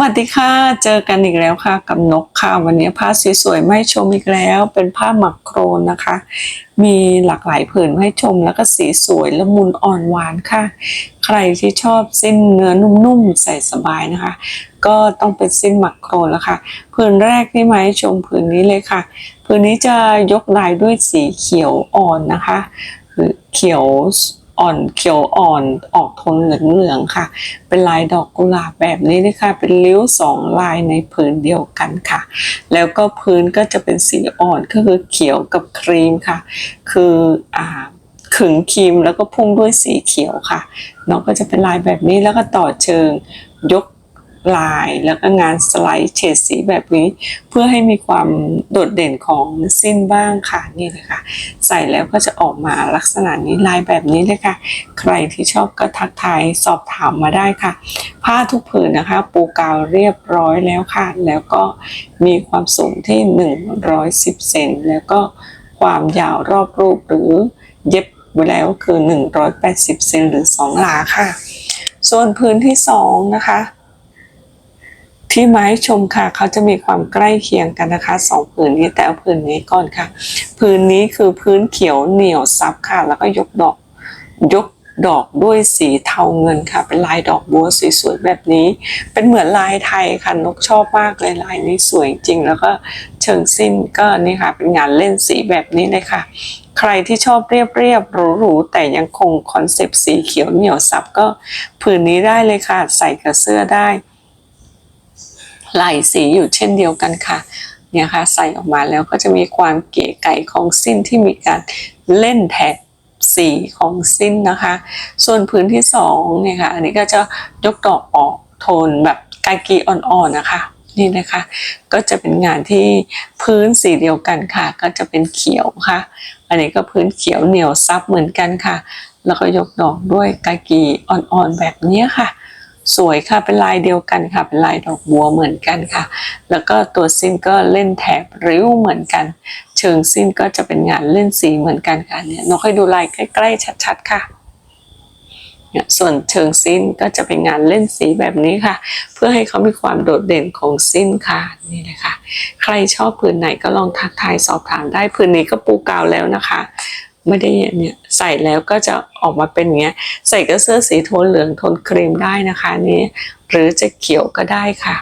วัสดีค่ะ เจอกันอีกแล้วค่ะกับนกค่ะ วันนี้ผ้าสวยๆไมาให้ชมอีกแล้ว เป็นผ้าหมักโครนนะคะ มีหลากหลายผืนให้ชมแล้วก็สีสวยละมุนอ่อนหวานค่ะ ใครที่ชอบสิ้นเนื้อนุ่มๆใส่สบายนะคะ ก็ต้องเป็นสิ้นหมักโครนแล้วค่ะผืนแรกที่มาให้ชมผืนนี้เลยค่ะผืนนี้จะยกลายด้วยสีเขียวอ่อนนะคะหรือเขียว อ่อนเขียวอ่อนออกโทนเหลืองๆค่ะ เป็นลายดอกกุหลาบแบบนี้นะคะเป็นริ้วสองลายในผืนเดียวกันค่ะ แล้วก็พื้นก็จะเป็นสีอ่อนก็คือเขียวกับครีมค่ะ คืออ่าขึงครีมแล้วก็พุ่งด้วยสีเขียวค่ะน้องก็จะเป็นลายแบบนี้แล้วก็ต่อเชิงยก ลายแล้วก็งานสไลด์เฉดสีแบบนี้ เพื่อให้มีความโดดเด่นของสิ้นบ้างค่ะนี่เลยค่ะ ใส่แล้วก็จะออกมาลักษณะนี้ลายแบบนี้เลยค่ะ ใครที่ชอบก็ทักทายสอบถามมาได้ค่ะ ผ้าทุกผืนนะคะ ปูกาวเรียบร้อยแล้วค่ะ แล้วก็มีความสูงที่ 110เซนแล้วก็ความยาวรอบรูปหรือเย็บไว้แล้วคือ 180เซนหรือ 2 หลาค่ะ ส่วนพื้นที่ 2 นะคะ ที่ไมาให้ชมค่ะ เขาจะมีความใกล้เคียงกันนะคะสองผืนนี้แต่เอาผืนนี้ก่อนค่ะพื้นนี้คือพื้นเขียวเหนียวซับค่ะ แล้วก็ยกดอกยกดอกด้วยสีเทาเงินค่ะ เป็นลายดอกบัวสวยๆแบบนี้ เป็นเหมือนลายไทยค่ะนกชอบมากเลยลายนี้สวยจริง แล้วก็เชิงสิ้นก็นี่ค่ะ เป็นงานเล่นสีแบบนี้เลยค่ะ ใครที่ชอบเรียบๆหรูๆแต่ยังคงคอนเซปต์สีเขียวเหนียวซับก็ผืนนี้ได้เลยค่ะ ใส่กับเสื้อได้ หลายสีอยู่เช่นเดียวกันค่ะเนี่ยค่ะใส่ออกมาแล้วก็จะมีความเก๋ไก๋ของสิ้นที่มีการเล่นแท็กสีของสิ้นนะคะ ส่วนพื้นที่สองเนี่ยค่ะอันนี้ก็จะยกดอกออกโทนแบบกากีอ่อนๆนะคะนี่นะคะ ก็จะเป็นงานที่พื้นสีเดียวกันค่ะ ก็จะเป็นเขียวค่ะ อันนี้ก็พื้นเขียวเหนียวซับเหมือนกันค่ะ แล้วก็ยกดอกด้วยกากีอ่อนๆแบบนี้ค่ะ สวยค่ะเป็นลายเดียวกันค่ะเป็นลายดอกบัวเหมือนกันค่ะ แล้วก็ตัวสิ้นก็เล่นแถบริ้วเหมือนกัน เชิงสิ้นก็จะเป็นงานเล่นสีเหมือนกันค่ะเนี่ยนกให้ดูลายใกล้ๆชัดๆค่ะเนี่ยส่วนเชิงสิ้นก็จะเป็นงานเล่นสีแบบนี้ค่ะ เพื่อให้เขามีความโดดเด่นของสิ้นค่ะนี่เลยค่ะ ใครชอบผืนไหนก็ลองทักทายสอบถามได้ผืนนี้ก็ปูกาวแล้วนะคะ ไม่ได้เนี่ยใส่แล้วก็จะออกมาเป็นอย่างเงี้ย ใส่กับเสื้อสีโทนเหลืองโทนครีมได้นะคะนี้ หรือจะเขียวก็ได้ค่ะ